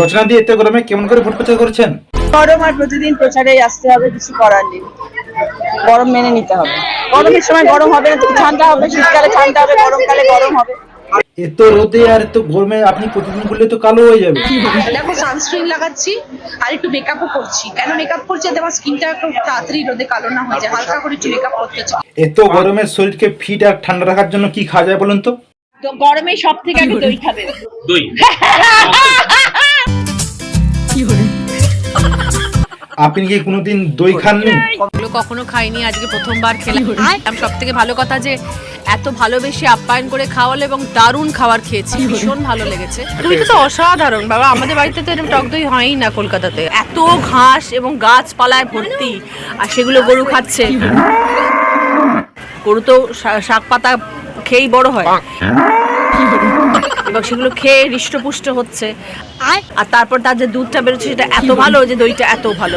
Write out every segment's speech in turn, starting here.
রচনা দিয়ে গরমে কেমন করে ভোট প্রচার করছেন? গরম আর প্রতিদিন প্রচারে আসতে হবে, কিছু করার নেই। গরম মেনে নিতে হবে। গরমের সময় গরম হবে না, ঠান্ডা হবে, শীতকালে ঠান্ডা হবে, গরমকালে গরম হবে। এত রোদে আর এত গরমে আপনি প্রতিদিন করলে তো কালো হয়ে যাবে। দেখো সানস্ক্রিন লাগাচ্ছি আর একটু মেকআপও করছি। কেন মেকআপ করছি? যাতে আমার স্কিনটা একটু তাড়াতাড়ি রোদে কালো না হয়ে যায়। হালকা করে একটু মেকআপ করতে চাই। এত গরমে শরীরকে ফিট আর ঠান্ডা রাখার জন্য কি খাওয়া যায় বলুন তো? তো গরমে সব থেকে আগে দই খাবে। আপনি কি কোনোদিন দই খাননি? এগুলো কখনো খাইনি আজকে প্রথমবার খেলাম। সব থেকে ভালো কথা যে এত ভালোবেসে আপ্যায়ন করে খাওয়ালো এবং দারুণ খাবার খেয়েছি ভীষণ ভালো লেগেছে। দইটা তো অসাধারণ বাবা। আমাদের বাড়িতে তো এরকম টক দই হয়ই না কলকাতাতে। এত ঘাস এবং গাছপালায় ভর্তি আর সেগুলো গরু খাচ্ছে। গরু তো শা- শাক পাতা খেয়েই বড় হয়। এবং সেগুলো খেয়ে হৃষ্টপুষ্ট হচ্ছে। আর তারপর তার যে দুধটা বেরোচ্ছে সেটা এত ভালো যে দইটা এত ভালো।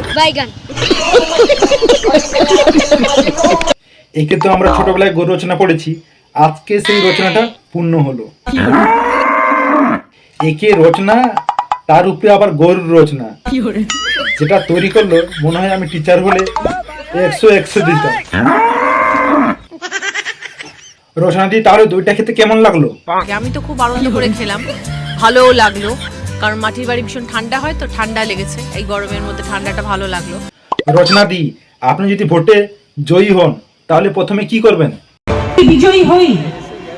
একে তো আমরা ছোটবেলায় গরু রচনা পড়েছি আজকে সেই রচনাটা পূর্ণ হলো। একে রচনা তার উপরে আবার গরুর রচনা। যেটা তৈরি করল মনে হয় আমি টিচার হলে একশো একশো দিতাম। রচনাটি তাহলে দইটা খেতে কেমন লাগল? আমি তো খুব আনন্দ করে খেলাম। ভালোও লাগল কারণ মাটির বাড়ি ভীষণ ঠান্ডা হয় তো ঠান্ডা লেগেছে। এই গরমের মধ্যে ঠান্ডাটা ভালো লাগল। রচনা দি আপনি যদি ভোটে জয়ী হন তাহলে প্রথমে কি করবেন? বিজয়ী হই।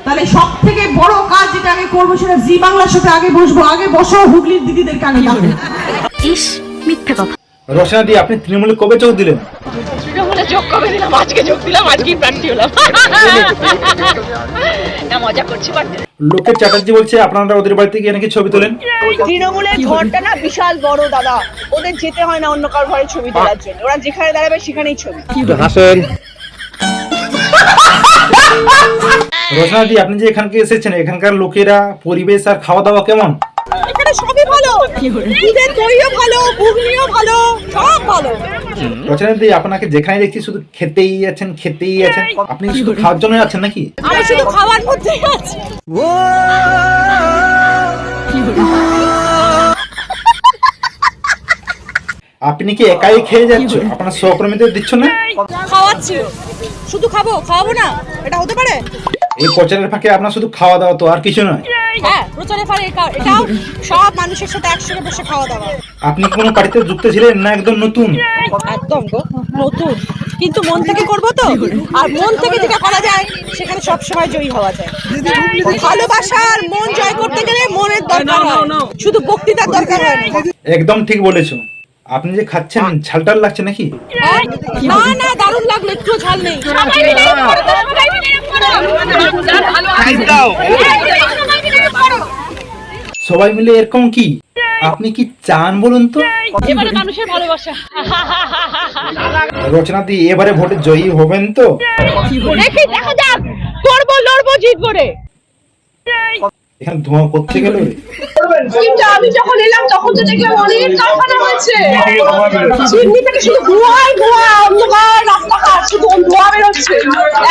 তাহলে সব থেকে বড় কাজ যেটা আগে করব সেটা জি বাংলার সাথে আগে বসবো। আগে বসো হুগলির দিদিদেরকে আগে ডাকবো রচনা দি আপনি তৃণমূলে কবে চোখ দিলেন? যোগ কবে দিলাম আজকে যোগ দিলাম আজকেই প্রার্থী হলাম। না মজা করছি বাট লোকের চ্যাটার্জি বলছে আপনারা ওদের বাড়িতে গিয়ে নাকি ছবি তোলেন? তৃণমূলের ঘরটা না বিশাল বড় দাদা। ওদের যেতে হয় না অন্য কারোর ঘরে ছবি তোলার জন্য। ওরা যেখানে দাঁড়াবে সেখানেই ছবি। রচনা দি আপনি যে এখানকে এসেছেন এখানকার লোকেরা পরিবেশ আর খাওয়া দাওয়া কেমন? সবই ভালো। দুধের দইও ভালো ঘুগনিও ভালো সব ভালো। রচনা দি আপনাকে যেখানে দেখছি শুধু খেতেই আছেন খেতেই আছেন। আপনি কি শুধু খাওয়ার জন্য আছেন নাকি? আমি শুধু খাওয়ার মধ্যেই আছি। আপনি কি একাই খেয়ে যাচ্ছ আপনার সহকর্মীদের দিচ্ছ না? খাওয়াচ্ছি। শুধু খাব খাওয়াবো না? এটা হতে পারে? এই প্রচারের ফাঁকে আপনার শুধু খাওয়া দাওয়া তো আর কিছু নয়। হ্যাঁ প্রচারে পারে এটাও সব মানুষের সাথে একসঙ্গে বসে খাওয়া দাওয়া। আপনি কোনো পার্টিতে যুক্ত ছিলেন না একদম নতুন? একদম গো নতুন। কিন্তু মন থেকে করব তো। আর মন থেকে যেটা করা যায় সেখানে সব সময় জয়ী হওয়া যায়। ভালোবাসা আর মন জয় করতে গেলে মনের দরকার হয়। শুধু বক্তৃতার দরকার হয় একদম ঠিক বলেছ। আপনি যে খাচ্ছেন ঝালটাল লাগছে নাকি? হ্যাঁ? না না দারুণ লাগল একটু ঝাল নেই। সবাই মিলে এরকম কি? আপনি কি চান বলুন তো? এবারে মানুষের ভালোবাসা। রচনা দি এবারে ভোটে জয়ী হবেন তো? দেখি দেখা যাক। করব লড়বো জিতবো রে। এখানে ধোঁয়া করতে গেল কিন্তু আমি যখন এলাম তখন তো দেখলাম অনেক কারখানা হয়েছে। চিমনি থেকে শুধু ধোঁয়াই ধোঁয়া অন্ধকার রাস্তাঘাট শুধু ধোঁয়া বেরোচ্ছে।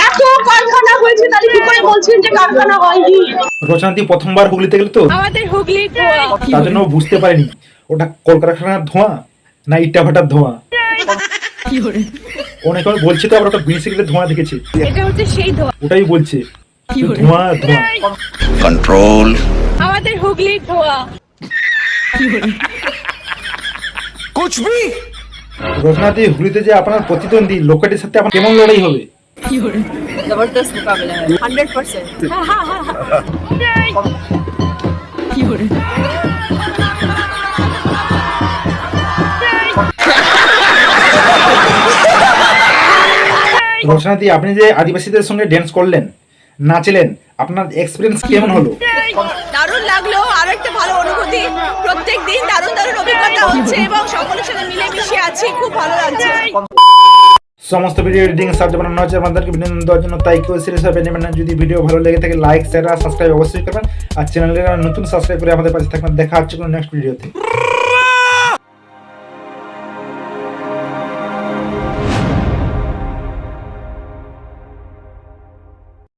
এত কারখানা হয়েছে তাহলে কি করে বলছেন যে কারখানা হয়নি? প্রথমবার হুগলিতে গেল তো? আমাদের হুগলি তার জন্য ও বুঝতে পারিনি। ওটা কলকারখানার ধোঁয়া না ইটা ভাটার ধোঁয়া অনেক বলছে তো আবার ওটা বিড়ি ধোঁয়া দেখেছি। এটা হচ্ছে সেই ধোয়া। ওটাই বলছে। ধোঁয়া আমাদের হুগলি ধোয়া। রচনা দি হুগলিতে যে আপনার প্রতিদ্বন্দ্বী লোকেটির সাথে আপনার কেমন লড়াই হবে? জবরদস্ত মোকাবিলা হান্ড্রেড পার্সেন্ট রচনা আপনি যে আদিবাসীদের সঙ্গে ড্যান্স করলেন নাচলেন আপনার এক্সপিরিয়েন্স কেমন হলো? দারুণ লাগল আরও একটা ভালো অনুভূতি। প্রত্যেক দিন দারুণ দারুণ অভিজ্ঞতা হচ্ছে এবং সকলের সাথে মিলেমিশে আছি খুব ভালো লাগছে। সমস্ত ভিডিও এডিটিং সার্চ বানানো হচ্ছে আমাদেরকে বিনোদন দেওয়ার জন্য তাই কেউ সিরিয়াস হবে নেবেন না যদি ভিডিও ভালো লেগে থাকে লাইক শেয়ার আর সাবস্ক্রাইব অবশ্যই করবেন। আর চ্যানেলের নতুন সাবস্ক্রাইব করে আমাদের পাশে থাকবেন। দেখা হচ্ছে কোনো নেক্সট ভিডিওতে